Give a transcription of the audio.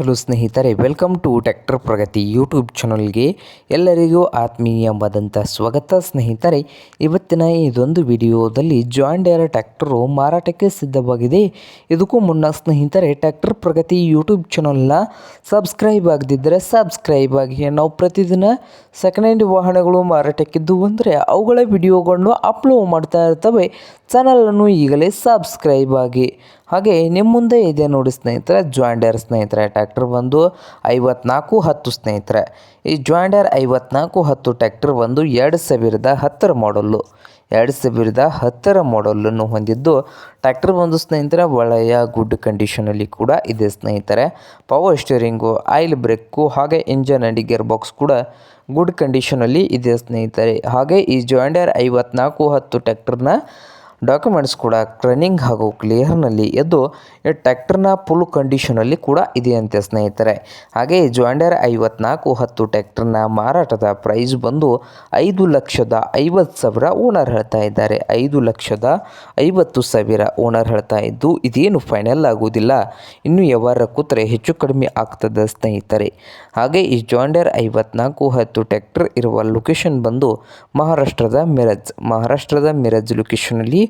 Hello ಸ್ನೇಹಿತರೆ welcome to tractor Pragati YouTube ಚಾನಲ್ಗೆ ಎಲ್ಲರಿಗೂ ಆತ್ಮೀಯವಾದಂಥ ಸ್ವಾಗತ ಸ್ನೇಹಿತರೆ. ಇವತ್ತಿನ ಇದೊಂದು ವಿಡಿಯೋದಲ್ಲಿ ಜಾಯಿಂಟ್ ಡೇರ್ ಟ್ಯಾಕ್ಟರು ಮಾರಾಟಕ್ಕೆ ಸಿದ್ಧವಾಗಿದೆ. ಇದಕ್ಕೂ ಮುನ್ನ ಸ್ನೇಹಿತರೆ ಟ್ಯಾಕ್ಟರ್ ಪ್ರಗತಿ ಯೂಟ್ಯೂಬ್ ಚಾನಲ್ನ ಸಬ್ಸ್ಕ್ರೈಬ್ ಆಗದಿದ್ದರೆ ಸಬ್ಸ್ಕ್ರೈಬ್ ಆಗಿ. ನಾವು ಪ್ರತಿದಿನ ಸೆಕೆಂಡ್ ಹ್ಯಾಂಡ್ ವಾಹನಗಳು ಮಾರಾಟಕ್ಕಿದ್ದು ಅಂದರೆ ಅವುಗಳ ವಿಡಿಯೋಗಳನ್ನು ಅಪ್ಲೋಡ್ ಮಾಡ್ತಾ ಇರ್ತವೆ. ಚಾನಲನ್ನು ಈಗಲೇ ಸಬ್ಸ್ಕ್ರೈಬ್ ಆಗಿ. ಹಾಗೆ ನಿಮ್ಮ ಮುಂದೆ ಇದೆ ನೋಡಿ ಸ್ನೇಹಿತರೆ ಜಾಯಿಂಡರ್ ಸ್ನೇಹಿತರೆ ಟ್ಯಾಕ್ಟರ್ ಬಂದು ಐವತ್ನಾಲ್ಕು ಹತ್ತು ಸ್ನೇಹಿತರೆ. ಈ ಜಾಯಿಂಡರ್ ಐವತ್ನಾಲ್ಕು ಹತ್ತು ಟ್ಯಾಕ್ಟರ್ ಬಂದು ಎರಡು ಸಾವಿರದ ಹತ್ತರ ಮಾಡಲ್ಲು ಎರಡು ಸಾವಿರದ ಹತ್ತರ ಮಾಡಲನ್ನು ಹೊಂದಿದ್ದು ಟ್ಯಾಕ್ಟರ್ ಬಂದು ಸ್ನೇಹಿತರೆ, ಒಳ್ಳೆಯ ಗುಡ್ ಕಂಡೀಷನಲ್ಲಿ ಕೂಡ ಇದೆ ಸ್ನೇಹಿತರೆ. ಪವರ್ ಸ್ಟೇರಿಂಗು ಆಯಿಲ್ ಬ್ರೇಕು ಹಾಗೆ ಇಂಜನ್ ಆ್ಯಂಡ್ ಗಿಯರ್ ಬಾಕ್ಸ್ ಕೂಡ ಗುಡ್ ಕಂಡೀಷನಲ್ಲಿ ಇದೆ ಸ್ನೇಹಿತರೆ. ಹಾಗೆ ಈ ಜಾಯಿಂಡರ್ ಐವತ್ನಾಲ್ಕು ಹತ್ತು ಟ್ಯಾಕ್ಟರ್ನ ಡಾಕ್ಯುಮೆಂಟ್ಸ್ ಕೂಡ ರನ್ನಿಂಗ್ ಹಾಗೂ ಕ್ಲಿಯರ್ನಲ್ಲಿ ಎದ್ದು ಟ್ಯಾಕ್ಟರ್ನ ಫುಲ್ ಕಂಡೀಷನಲ್ಲಿ ಕೂಡ ಇದೆಯಂತೆ ಸ್ನೇಹಿತರೆ. ಹಾಗೆ ಜಾಂಡರ್ ಐವತ್ನಾಲ್ಕು ಹತ್ತು ಟ್ಯಾಕ್ಟರ್ನ ಮಾರಾಟದ ಪ್ರೈಸ್ ಬಂದು ಐದು ಲಕ್ಷದ ಐವತ್ತು ಸಾವಿರ ಓನರ್ ಹೇಳ್ತಾ ಇದ್ದಾರೆ. ಐದು ಲಕ್ಷದ ಐವತ್ತು ಸಾವಿರ ಓನರ್ ಹೇಳ್ತಾ ಇದ್ದು ಇದೇನು ಫೈನಲ್ ಆಗುವುದಿಲ್ಲ. ಇನ್ನು ಯಾವಾರ ಕೂತ್ರೆ ಹೆಚ್ಚು ಕಡಿಮೆ ಆಗ್ತದೆ ಸ್ನೇಹಿತರೆ. ಹಾಗೆ ಈ ಜಾಂಡರ್ ಐವತ್ನಾಲ್ಕು ಹತ್ತು ಟ್ಯಾಕ್ಟರ್ ಇರುವ ಲೊಕೇಶನ್ ಬಂದು ಮಹಾರಾಷ್ಟ್ರದ ಮಿರಜ್. ಮಹಾರಾಷ್ಟ್ರದ ಮಿರಜ್ ಲೊಕೇಶನಲ್ಲಿ